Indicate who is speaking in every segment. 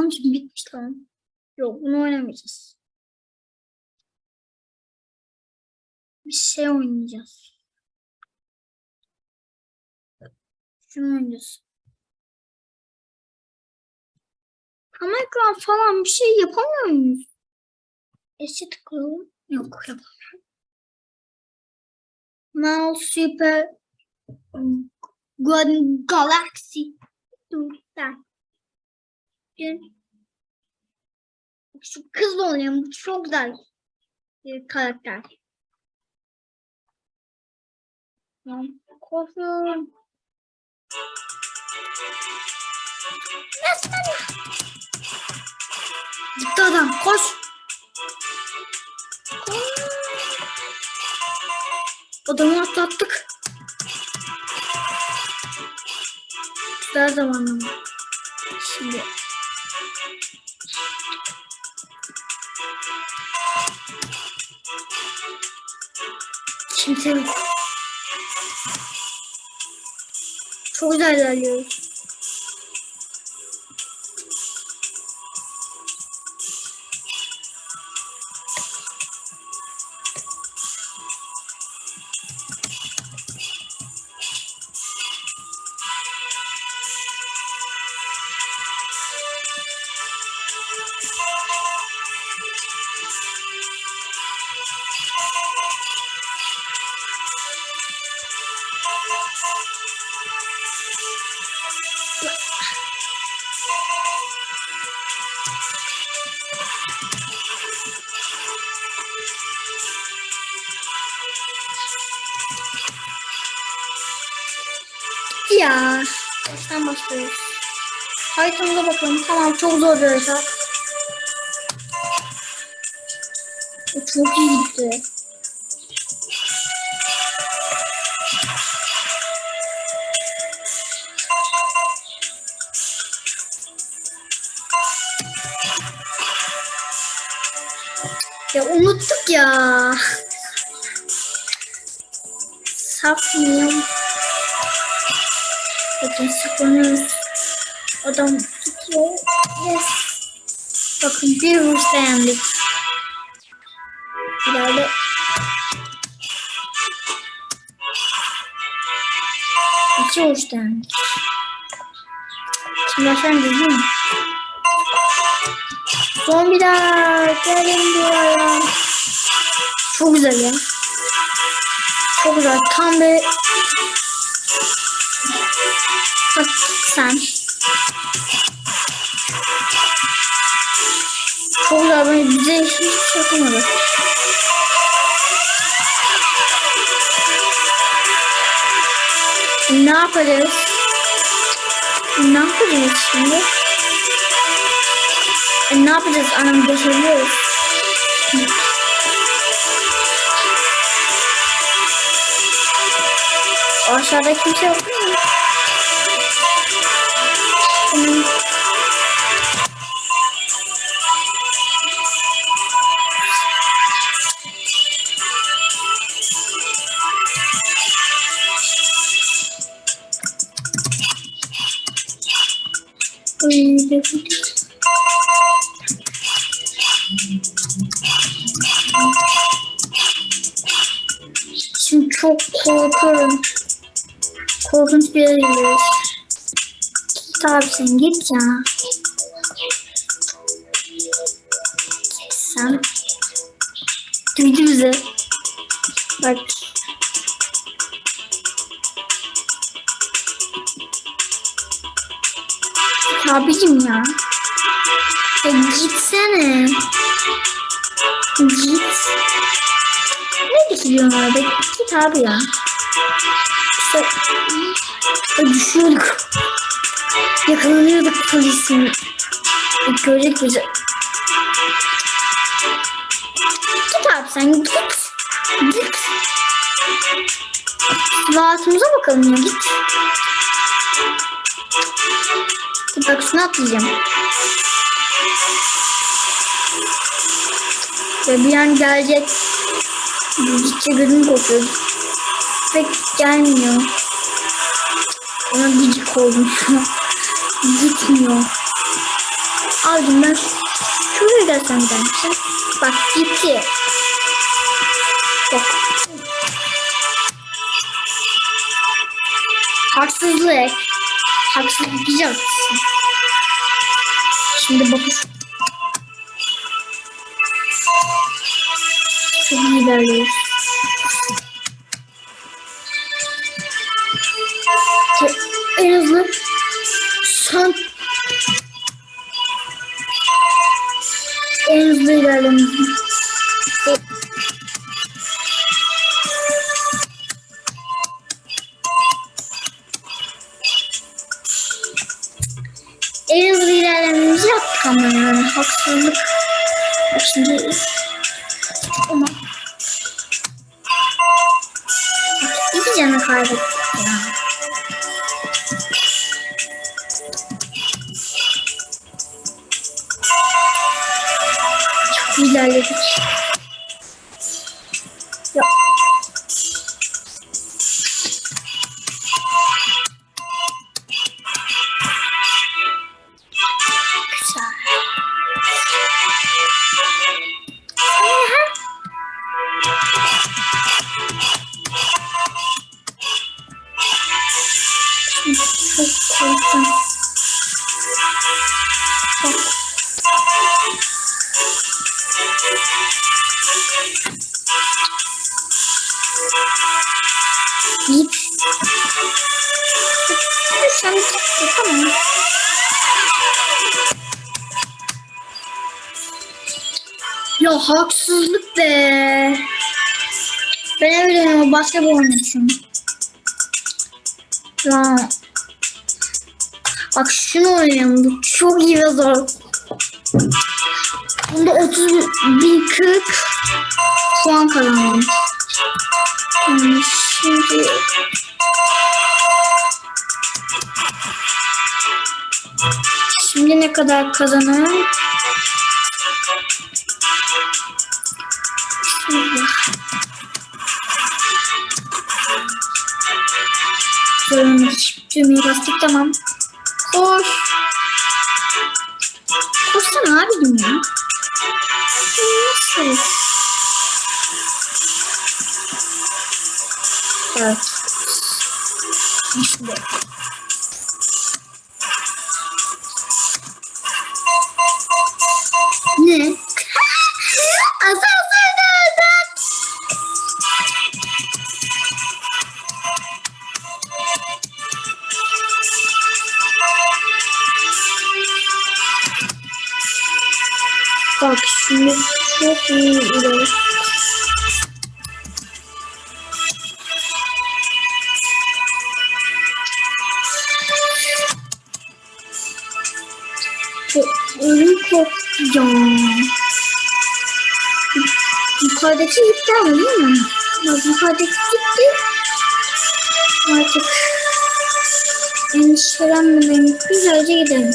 Speaker 1: Almışım bitmiş tamam. Yok bunu oynamayacağız. Bir şey oynayacağız. Şunu oynayacağız. Ama falan bir şey yapamıyor muyuz? Eşe tıklayalım. Yok yapamıyorum. Mouse Super Golden Galaxy. Dur ben. Dün şu kız oynayan bu çok güzel bir karakter. Korkuyorum. Resmen. Gitti adam koş. Adamı atlattık. Güzel zamanlama. Şimdi Yok. Çok güzel ilerliyoruz. Ya. Baştan başlıyoruz. Haritamıza bakalım. Tamam çok zor bir harita. O çok iyi gitti. Ya unuttuk ya. Saf mıyım? Saklanıyoruz. Adam tutuyor. Yes. Bakın bir vuruş dayandık. İleride iki vuruş dayandık. Şimdi başlayalım değil mi? Zombiler gelin buraya. Çok güzel ya. Çok güzel. Tam bir sen. Çok. Ben bize hiç şey yapamadı. Ne yapacağız? Ne yapacağız şimdi? E, ne yapacağız? Anam geçebiliyoruz. Aşağıda kimse yok mu? Korkuyorum. Korkunç bir yere gidiyoruz. Git abi sen git ya. Sen duydu bizi. Bak. Abicim ya. Ya gitsene. Git. Ne dikiliyorsun orada? Git abi ya. İşte düşüyorduk. Yakalanıyorduk polisin. Görecek bizi. Git abi sen git. Git. Rahatımıza bakalım ya git. Git bak şunu atlayacağım. Ve bir an gelecek. Gidecek gözüm kokuyor. Pek gelmiyor. Ona gıcık oldum şu an. Gitmiyor. Abicim ben şuraya gelsem dermişim. Bak gitti. Bak. Haksızlık. Haksızlık diyeceksin. Şimdi bakın. Te- En hızlı son en hızlı ilerlememiz. En hızlı ilerlememizi yaptık ama yani haksızlık. Şimdi ya. Çok ilerledik. Ya haksızlık be. Ben öyle o başka bir oyun için. Ya. Bak şunu oynayalım. Bu çok iyi ve zor. Bunda 30 bin 40 puan kazandım. Yani şimdi Şimdi ne kadar kazanırım? Görünmüş. Düğmeyi bastık tamam. Koş. Koşsana abicim ya. Nasıl? Evet. İşte. İleri. Ölüm korkacağım. Yukarıdaki ama değil mi? Bak yukarıdaki gitti. Artık endişelenmeden güzelce gidelim.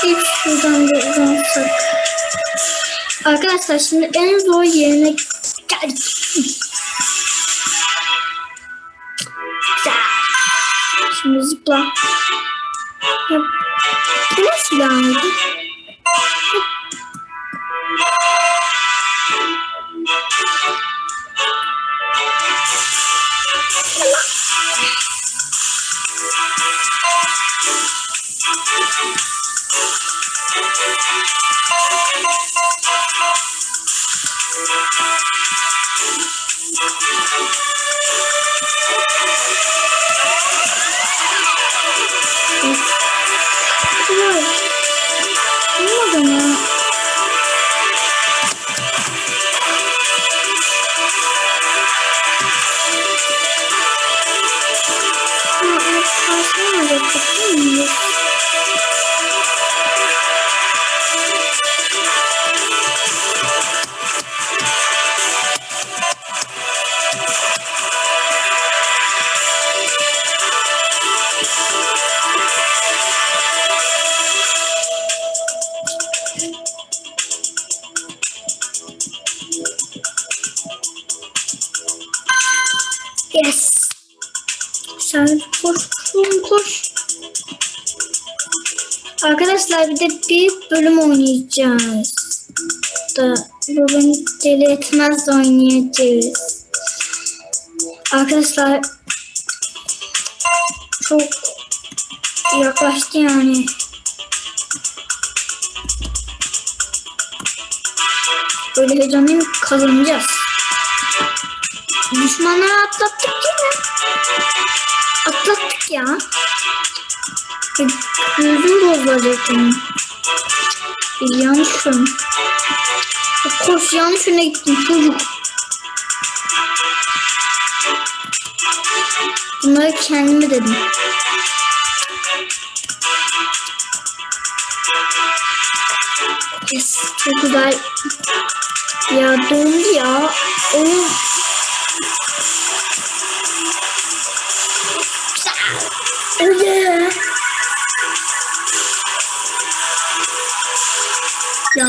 Speaker 1: Atlayıp şuradan uzansak. Arkadaşlar şimdi en zor yerine geldik. Şimdi zıpla. Ya, bu ne silahıydı? Thank you. Bir de bir bölüm oynayacağız. Da beni deli etmez oynayacağız. Arkadaşlar çok yaklaştı yani. Böyle heyecanlıyım kazanacağız. Düşmanları atlattık değil mi? Atlattık ya. Gözüm bozulacak benim. Bir yanlış yön. Koş yanlış yöne gittin çocuk. Bunları kendime dedim. Yes, çok güzel. Ya dondu ya. Oyun Öyle.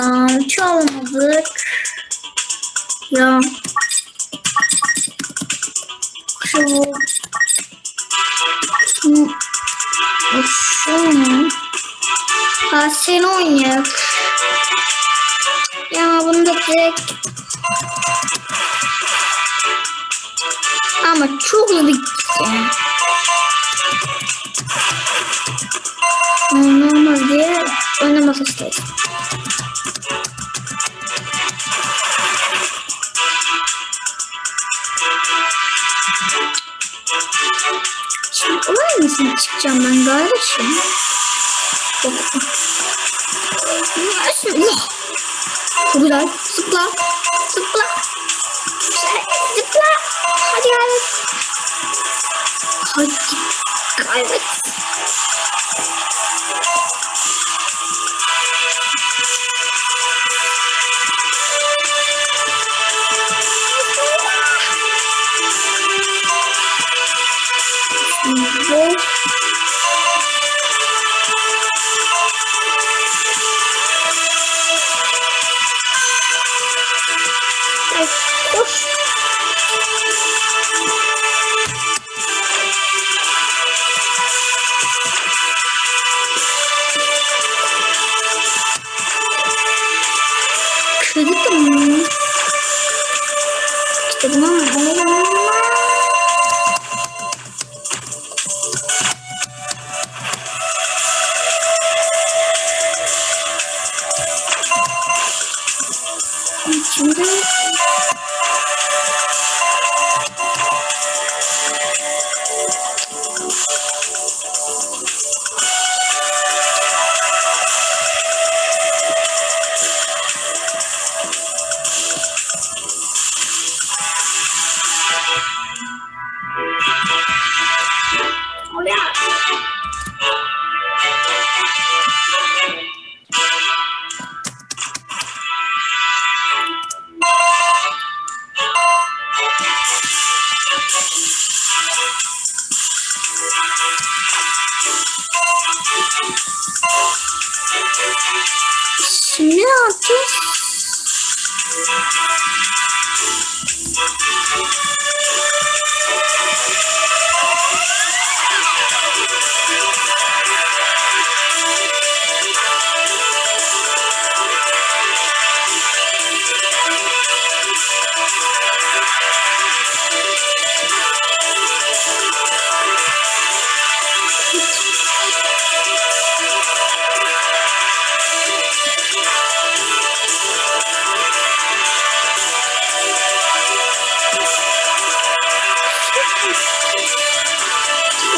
Speaker 1: Ya çalmadık. Ya. Şu. Şu. Ne? Ha sen oynayak. Ya bunu da direkt. Ama çok hızlı gittik ya. Mısın çıkacağım ben kardeşim? Çok güzel. Zıpla. Zıpla. Zıpla. Hadi gayret. Hadi gayret.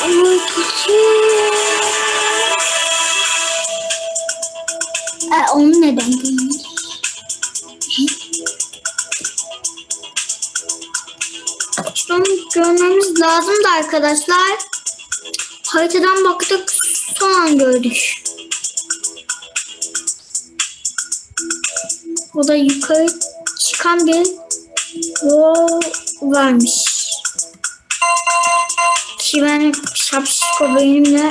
Speaker 1: Ama küçük. E, onu neden giymiş? Şunu görmemiz lazım da arkadaşlar. Haritadan baktık son gördük. O da yukarı çıkan bir yol varmış. Ki ben şapşiko beynimle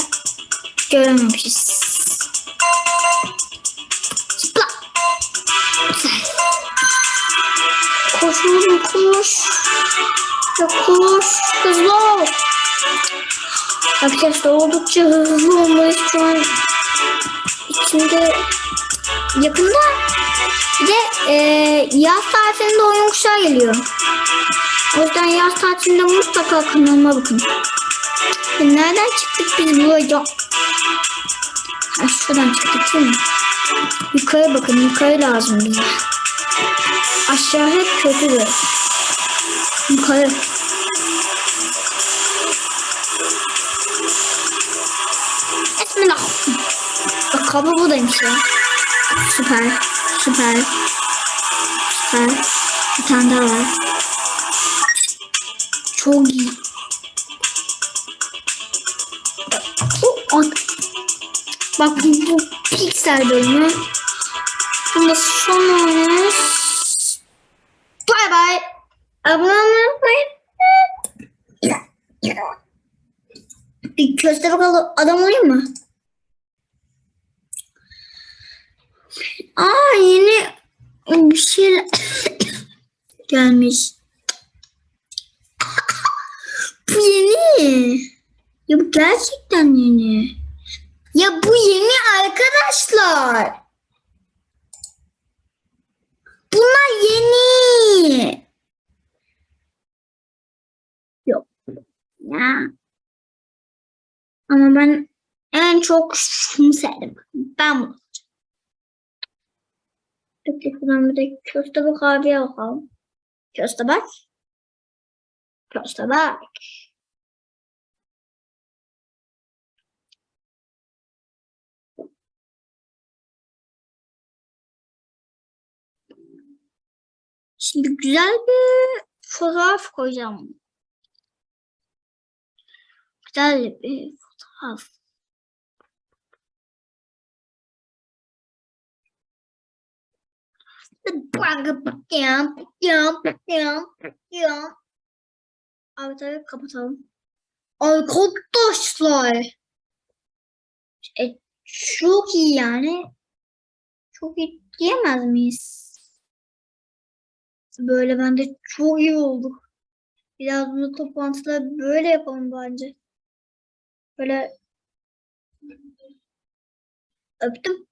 Speaker 1: görememişiz. Zıpla. Güzel. Koş oğlum koş. Ya koş. Hızlı ol. Arkadaşlar oldukça hızlı olmalıyız şu an. içinde yakında bir de e, yaz tatilinde oyun kuşağı geliyor. O yüzden yaz tatilinde mutlaka kanalıma bakın. Nereden çıktık biz böyle? Ha, şuradan çıktık değil mi? Yukarı bakın yukarı lazım bize. Aşağı hep kötüdür. Yukarı. Bismillah. Bak kapı buradaymış ya. Süper. Süper. Süper. Bir tane daha var. Çok iyi. Bak bu, piksel bölümü. Bunda son oyunumuz. Bay bay. Abone olmayı unutmayın. Bir köstebek adam olayım mı? Aa yeni bir şeyler gelmiş. Bu yeni. Ya bu gerçekten yeni. Ya bu yeni arkadaşlar. Bunlar yeni. Yok. Ya. Ama ben en çok şunu sevdim. Ben bunu. Peki şuradan bir de köstebek abiye bakalım. Köstebek. Köstebek. Şimdi güzel bir fotoğraf koyacağım. Güzel bir fotoğraf. Abi tabii kapatalım. Arkadaşlar. E, çok iyi yani. Çok iyi diyemez miyiz? Böyle bence çok iyi olduk. Biraz bunu toplantıda böyle yapalım bence. Böyle öptüm.